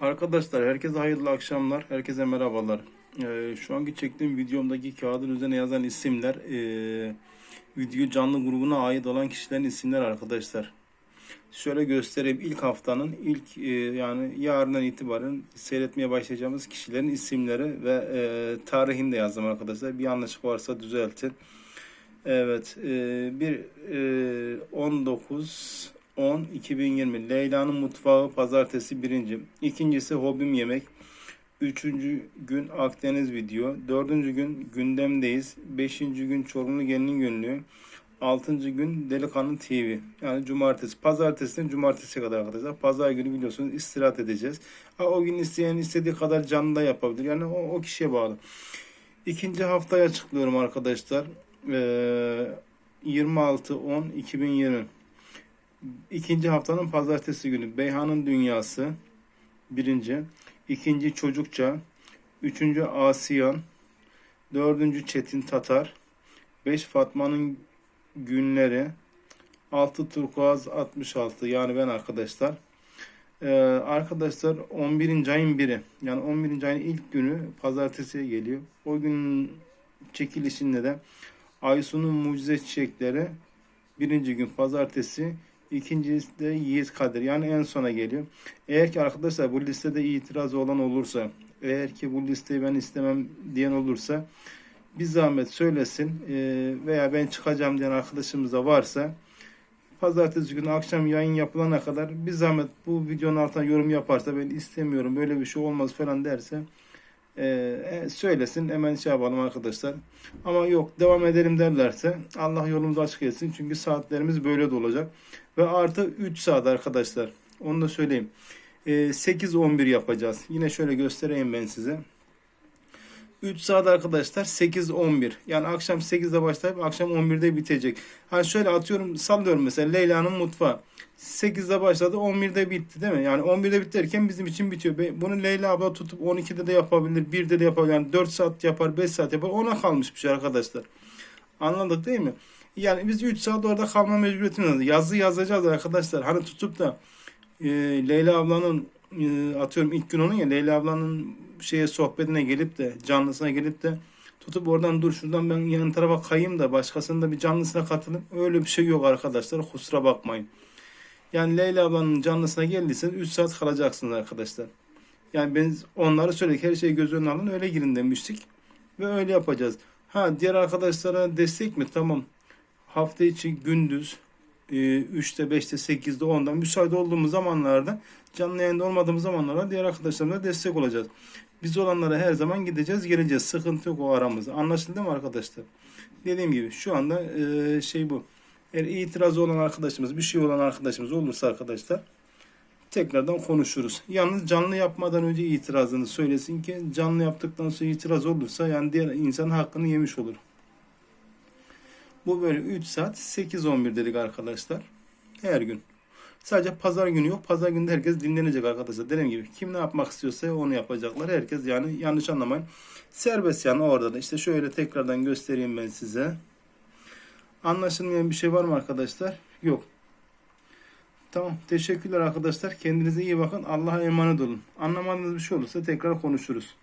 Arkadaşlar herkese hayırlı akşamlar. Herkese merhabalar. Ee, şu anki çektiğim videomdaki kağıdın üzerine yazan isimler ee, video canlı grubuna ait olan kişilerin isimler arkadaşlar. Şöyle göstereyim. İlk haftanın ilk ee, yani yarından itibaren seyretmeye başlayacağımız kişilerin isimleri ve ee, tarihini de yazdım arkadaşlar. Bir yanlışlık varsa düzeltin. Evet. ee, bir ee, 19 10 2020 Leyla'nın mutfağı pazartesi birinci. İkincisi hobim yemek. Üçüncü gün Akdeniz video. Dördüncü gün gündemdeyiz. Beşinci gün Çorumlu Gelinin Günlüğü. Altıncı gün Delikanlı TV. Yani cumartesi. Pazartesiden cumartesiye kadar arkadaşlar. Pazar günü biliyorsunuz istirahat edeceğiz. Ha, o gün isteyen istediği kadar canlı da yapabilir. Yani o, o kişiye bağlı. İkinci haftaya açıklıyorum arkadaşlar. Ee, 26-10-2020 İkinci haftanın pazartesi günü Beyhan'ın Dünyası birinci. ikinci Çocukça. Üçüncü Asiyan. Dördüncü Çetin Tatar. Beş Fatma'nın Günleri. Altı Turkuaz 66 yani ben arkadaşlar. Ee, arkadaşlar 11. ayın biri yani 11. ayın ilk günü pazartesiye geliyor. O gün çekilişinde de Aysun'un Mucize Çiçekleri birinci gün pazartesi İkincisi de Yiğit Kadir. Yani en sona geliyor. Eğer ki arkadaşlar bu listede itiraz olan olursa, eğer ki bu listeyi ben istemem diyen olursa bir zahmet söylesin Ee, veya ben çıkacağım diyen arkadaşımız da varsa pazartesi günü akşam yayın yapılana kadar bir zahmet bu videonun altına yorum yaparsa ben istemiyorum böyle bir şey olmaz falan derse e, söylesin hemen şey yapalım arkadaşlar. Ama yok devam edelim derlerse Allah yolumuzu açık etsin. Çünkü saatlerimiz böyle de olacak. Ve artı 3 saat arkadaşlar. Onu da söyleyeyim. E, 8-11 yapacağız. Yine şöyle göstereyim ben size. 3 saat arkadaşlar 8-11. Yani akşam 8'de başlayıp akşam 11'de bitecek. Hani şöyle atıyorum sallıyorum mesela Leyla'nın mutfağı. 8'de başladı 11'de bitti değil mi? Yani 11'de bitti derken bizim için bitiyor. Bunu Leyla abla tutup 12'de de yapabilir, 1'de de yapabilir. Yani 4 saat yapar, 5 saat yapar. Ona kalmış bir şey arkadaşlar. Anladık değil mi? Yani biz 3 saat orada kalma mecburiyetimiz var. Yazı yazacağız arkadaşlar. Hani tutup da e, Leyla ablanın e, atıyorum ilk gün onun ya Leyla ablanın şeye sohbetine gelip de canlısına gelip de tutup oradan dur şuradan ben yan tarafa kayayım da başkasının da bir canlısına katılın. Öyle bir şey yok arkadaşlar. Kusura bakmayın. Yani Leyla ablanın canlısına geldiyseniz 3 saat kalacaksınız arkadaşlar. Yani ben onları söyledik. Her şeyi göz önüne alın öyle girin demiştik. Ve öyle yapacağız. Ha diğer arkadaşlara destek mi? Tamam. Hafta içi gündüz 3'te 5'te 8'de 10'da müsait olduğumuz zamanlarda canlı yayında olmadığımız zamanlarda diğer arkadaşlarımıza destek olacağız. Biz olanlara her zaman gideceğiz geleceğiz. Sıkıntı yok o aramızda. Anlaşıldı mı arkadaşlar? Dediğim gibi şu anda e, şey bu. Eğer itirazı olan arkadaşımız, bir şey olan arkadaşımız olursa arkadaşlar tekrardan konuşuruz. Yalnız canlı yapmadan önce itirazını söylesin ki canlı yaptıktan sonra itiraz olursa yani diğer insanın hakkını yemiş olur. Bu böyle 3 saat 8-11 dedik arkadaşlar. Her gün. Sadece pazar günü yok. Pazar günü herkes dinlenecek arkadaşlar. Dediğim gibi kim ne yapmak istiyorsa onu yapacaklar. Herkes yani yanlış anlamayın. Serbest yani orada da. İşte şöyle tekrardan göstereyim ben size. Anlaşılmayan bir şey var mı arkadaşlar? Yok. Tamam. Teşekkürler arkadaşlar. Kendinize iyi bakın. Allah'a emanet olun. Anlamadığınız bir şey olursa tekrar konuşuruz.